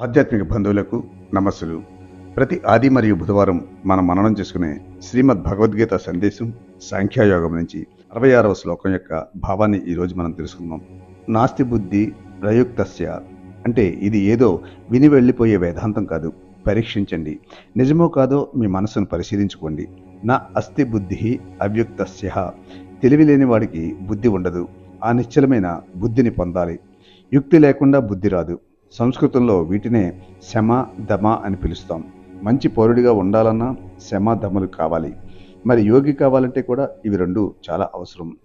ఆధ్యాత్మిక బంధువులకు నమస్సులు. ప్రతి ఆది మరియు బుధవారం మనం మననం చేసుకునే శ్రీమద్ భగవద్గీత సందేశం సాంఖ్యాయోగం నుంచి అరవై ఆరవ శ్లోకం యొక్క భావాన్ని ఈరోజు మనం తెలుసుకుందాం. నాస్తి బుద్ధి ప్రయుక్తస్య అంటే ఇది ఏదో విని వెళ్ళిపోయే వేదాంతం కాదు. పరీక్షించండి. నిజమో కాదో మీ మనసును పరిశీలించుకోండి. నా అస్థి బుద్ధి అవ్యుక్తస్య. తెలివి లేని వాడికి బుద్ధి ఉండదు. ఆ నిశ్చలమైన బుద్ధిని పొందాలి. యుక్తి లేకుండా బుద్ధి రాదు. సంస్కృతంలో వీటినే శమ దమ అని పిలుస్తాం. మంచి పౌరుడిగా ఉండాలన్నా శమ దమలు కావాలి. మరి యోగి కావాలంటే కూడా ఇవి రెండు చాలా అవసరం.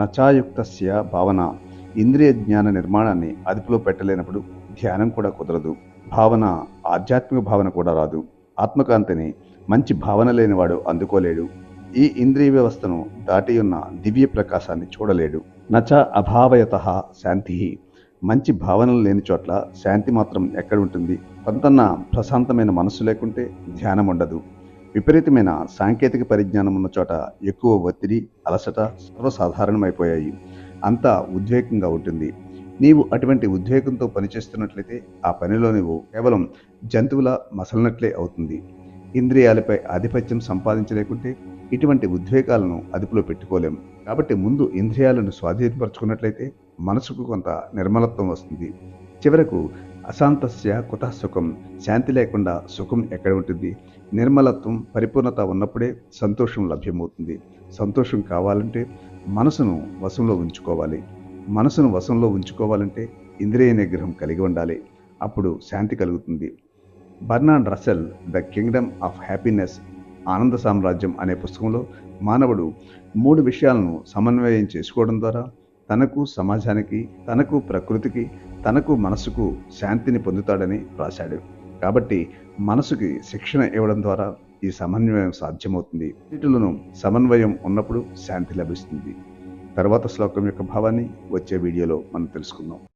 నచాయుక్తస్య భావన ఇంద్రియ జ్ఞాన నిర్మాణాన్ని అదుపులో పెట్టలేనప్పుడు ధ్యానం కూడా కుదరదు. భావన ఆధ్యాత్మిక భావన కూడా రాదు. ఆత్మకాంతిని మంచి భావన లేనివాడు అందుకోలేడు. ఈ ఇంద్రియ వ్యవస్థను దాటి ఉన్న దివ్య ప్రకాశాన్ని చూడలేడు. నచ అభావయత శాంతి. మంచి భావనలు లేని చోట్ల శాంతి మాత్రం ఎక్కడ ఉంటుంది? కొంతన్న ప్రశాంతమైన మనస్సు లేకుంటే ధ్యానం ఉండదు. విపరీతమైన సాంకేతిక పరిజ్ఞానం ఉన్న చోట ఎక్కువ ఒత్తిడి అలసట సర్వసాధారణమైపోయాయి. అంతా ఉద్వేగంగా ఉంటుంది. నీవు అటువంటి ఉద్వేగంతో పనిచేస్తున్నట్లయితే ఆ పనిలో నువ్వు కేవలం జంతువుల మసలినట్లే అవుతుంది. ఇంద్రియాలపై ఆధిపత్యం సంపాదించలేకుంటే ఇటువంటి ఉద్వేగాలను అదుపులో పెట్టుకోలేం కాబట్టి ముందు ఇంద్రియాలను స్వాధీనపరచుకున్నట్లయితే మనసుకు కొంత నిర్మలత్వం వస్తుంది. చివరకు అశాంతస్య కుత సుఖం శాంతి లేకుండా సుఖం ఎక్కడ ఉంటుంది? నిర్మలత్వం పరిపూర్ణత ఉన్నప్పుడే సంతోషం లభ్యమవుతుంది. సంతోషం కావాలంటే మనసును వశంలో ఉంచుకోవాలి. మనసును వశంలో ఉంచుకోవాలంటే ఇంద్రియ నిగ్రహం కలిగి ఉండాలి. అప్పుడు శాంతి కలుగుతుంది. Bertrand Russell the kingdom of happiness ఆనంద సామ్రాజ్యం అనే పుస్తకంలో మానవుడు మూడు విషయాలను సమన్వయం చేసుకోవడం ద్వారా తనకు సమాజానికి తనకు ప్రకృతికి తనకు మనసుకు శాంతిని పొందుతాడని రాశాడు కాబట్టి మనసుకి శిక్షణ ఇవ్వడం ద్వారా ఈ సమన్వయం సాధ్యమవుతుంది. వీటిలోనూ సమన్వయం ఉన్నప్పుడు శాంతి లభిస్తుంది. తర్వాత శ్లోకం యొక్క భావాన్ని వచ్చే వీడియోలో మనం తెలుసుకుందాం.